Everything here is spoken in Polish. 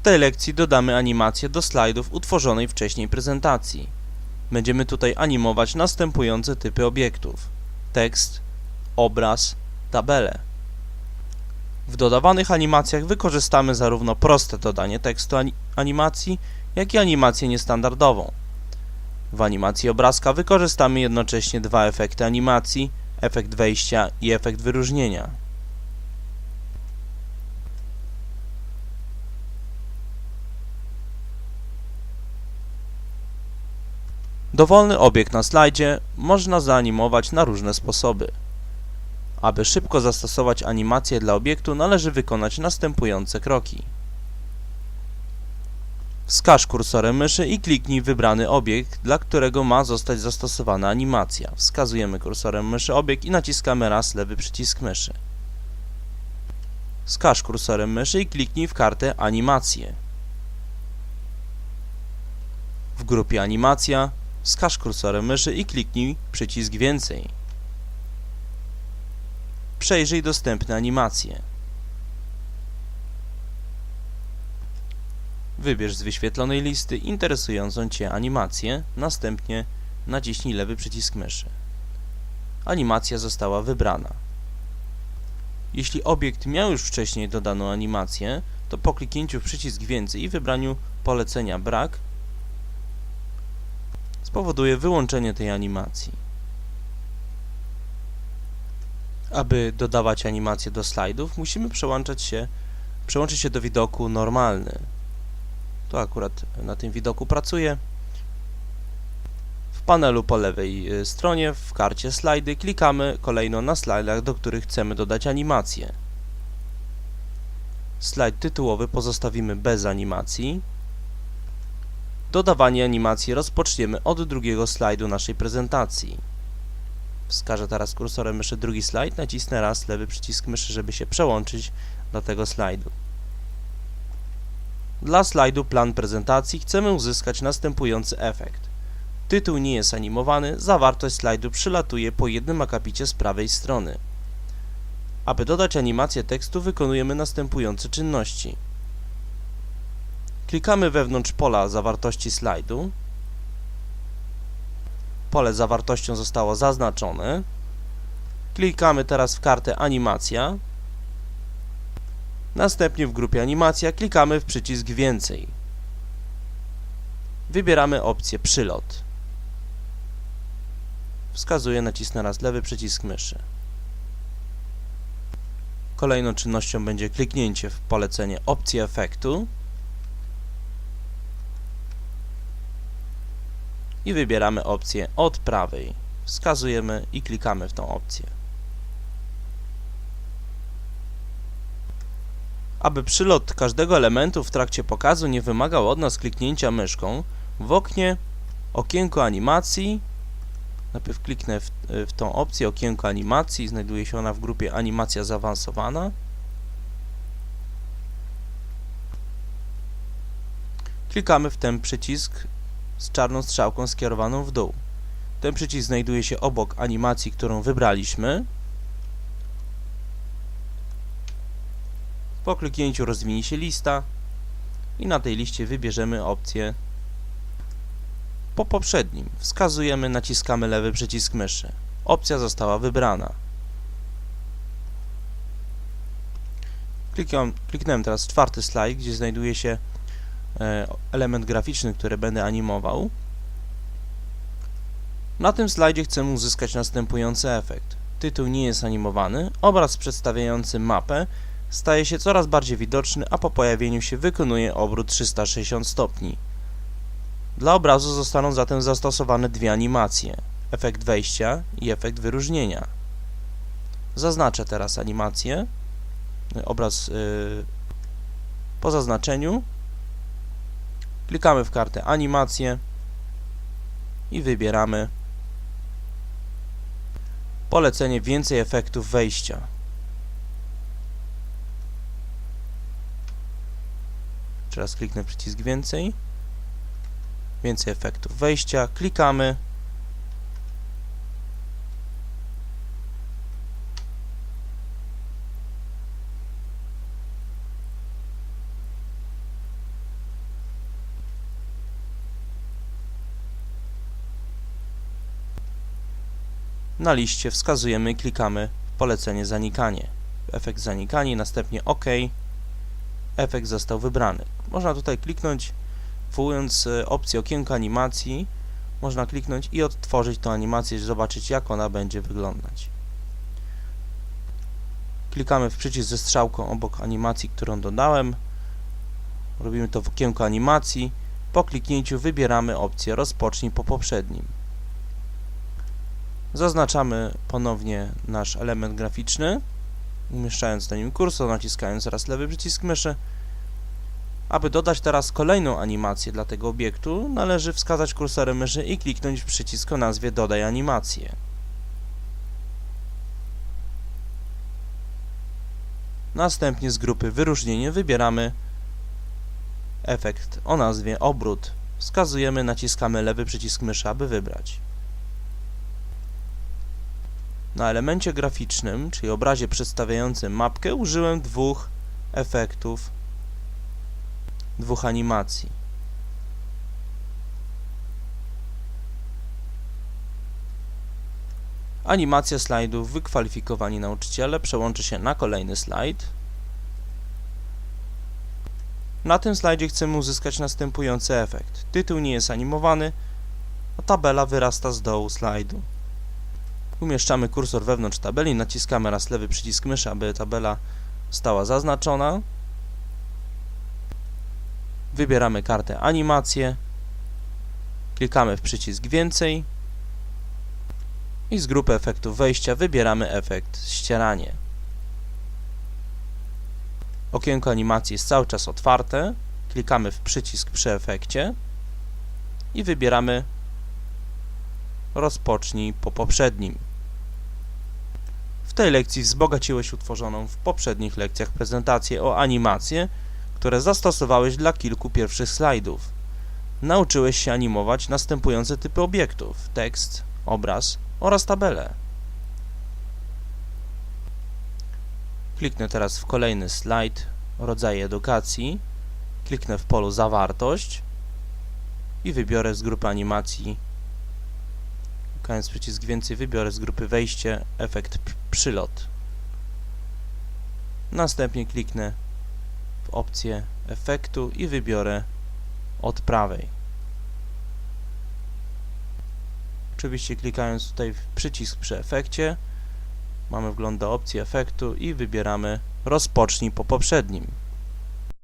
W tej lekcji dodamy animację do slajdów utworzonej wcześniej prezentacji. Będziemy tutaj animować następujące typy obiektów: tekst, obraz, tabelę. W dodawanych animacjach wykorzystamy zarówno proste dodanie tekstu ani animacji, jak i animację niestandardową. W animacji obrazka wykorzystamy jednocześnie dwa efekty animacji, efekt wejścia i efekt wyróżnienia. Dowolny obiekt na slajdzie można zaanimować na różne sposoby. Aby szybko zastosować animację dla obiektu należy wykonać następujące kroki. Wskaż kursorem myszy i kliknij wybrany obiekt, dla którego ma zostać zastosowana animacja. Wskazujemy kursorem myszy obiekt i naciskamy raz lewy przycisk myszy. Wskaż kursorem myszy i kliknij w kartę Animacje. W grupie Animacja wskaż kursorem myszy i kliknij przycisk Więcej. Przejrzyj dostępne animacje. Wybierz z wyświetlonej listy interesującą Cię animację, następnie naciśnij lewy przycisk myszy. Animacja została wybrana. Jeśli obiekt miał już wcześniej dodaną animację, to po kliknięciu w przycisk Więcej i wybraniu polecenia Brak spowoduje wyłączenie tej animacji. Aby dodawać animacje do slajdów, musimy przełączać się, przełączyć się do widoku normalny. To akurat na tym widoku pracuję. W panelu po lewej y, stronie w karcie slajdy klikamy kolejno na slajdach, do których chcemy dodać animację. Slajd tytułowy pozostawimy bez animacji. Dodawanie animacji rozpoczniemy od drugiego slajdu naszej prezentacji. Wskażę teraz kursorem myszy drugi slajd, nacisnę raz lewy przycisk myszy, żeby się przełączyć do tego slajdu. Dla slajdu plan prezentacji chcemy uzyskać następujący efekt. Tytuł nie jest animowany, zawartość slajdu przylatuje po jednym akapicie z prawej strony. Aby dodać animację tekstu wykonujemy następujące czynności. Klikamy wewnątrz pola zawartości slajdu. Pole zawartością zostało zaznaczone. Klikamy teraz w kartę Animacja. Następnie w grupie Animacja klikamy w przycisk Więcej. Wybieramy opcję Przylot. Wskazuję, nacisnę raz lewy przycisk myszy. Kolejną czynnością będzie kliknięcie w polecenie opcji efektu i wybieramy opcję od prawej. Wskazujemy i klikamy w tą opcję. Aby przylot każdego elementu w trakcie pokazu nie wymagał od nas kliknięcia myszką, w oknie okienko animacji, najpierw kliknę w, w tą opcję okienko animacji, znajduje się ona w grupie animacja zaawansowana. Klikamy w ten przycisk z czarną strzałką skierowaną w dół. Ten przycisk znajduje się obok animacji, którą wybraliśmy. Po kliknięciu rozwinie się lista i na tej liście wybierzemy opcję po poprzednim. Wskazujemy, naciskamy lewy przycisk myszy. Opcja została wybrana. Klikam, kliknąłem teraz czwarty slajd, gdzie znajduje się element graficzny, który będę animował. Na tym slajdzie chcemy uzyskać następujący efekt. Tytuł nie jest animowany, obraz przedstawiający mapę staje się coraz bardziej widoczny, a po pojawieniu się wykonuje obrót 360 stopni. Dla obrazu zostaną zatem zastosowane dwie animacje, efekt wejścia i efekt wyróżnienia. Zaznaczę teraz animację, obraz yy, po zaznaczeniu, klikamy w kartę animację i wybieramy polecenie więcej efektów wejścia. Teraz kliknę przycisk więcej. Więcej efektów wejścia. Klikamy. Na liście wskazujemy klikamy polecenie zanikanie. Efekt zanikanie, następnie OK. Efekt został wybrany. Można tutaj kliknąć, wywołując e, opcję okienko animacji, można kliknąć i odtworzyć tę animację, zobaczyć jak ona będzie wyglądać. Klikamy w przycisk ze strzałką obok animacji, którą dodałem. Robimy to w okienku animacji. Po kliknięciu wybieramy opcję rozpocznij po poprzednim. Zaznaczamy ponownie nasz element graficzny, umieszczając na nim kursor, naciskając raz lewy przycisk myszy. Aby dodać teraz kolejną animację dla tego obiektu, należy wskazać kursorem myszy i kliknąć w przycisk o nazwie Dodaj animację. Następnie z grupy Wyróżnienie wybieramy efekt o nazwie Obrót. Wskazujemy, naciskamy lewy przycisk myszy, aby wybrać. Na elemencie graficznym, czyli obrazie przedstawiającym mapkę, użyłem dwóch efektów, dwóch animacji. Animacja slajdów wykwalifikowani nauczyciele przełączy się na kolejny slajd. Na tym slajdzie chcemy uzyskać następujący efekt. Tytuł nie jest animowany, a tabela wyrasta z dołu slajdu. Umieszczamy kursor wewnątrz tabeli, naciskamy raz lewy przycisk myszy, aby tabela stała zaznaczona. Wybieramy kartę animację, klikamy w przycisk więcej i z grupy efektów wejścia wybieramy efekt ścieranie. Okienko animacji jest cały czas otwarte, klikamy w przycisk przy efekcie i wybieramy rozpocznij po poprzednim. Tej lekcji wzbogaciłeś utworzoną w poprzednich lekcjach prezentację o animacje, które zastosowałeś dla kilku pierwszych slajdów. Nauczyłeś się animować następujące typy obiektów: tekst, obraz oraz tabelę. Kliknę teraz w kolejny slajd rodzaj edukacji. Kliknę w polu zawartość i wybiorę z grupy animacji Klikając przycisk więcej wybiorę z grupy wejście efekt przylot. Następnie kliknę w opcję efektu i wybiorę od prawej. Oczywiście klikając tutaj w przycisk przy efekcie mamy wgląd do opcji efektu i wybieramy rozpocznij po poprzednim.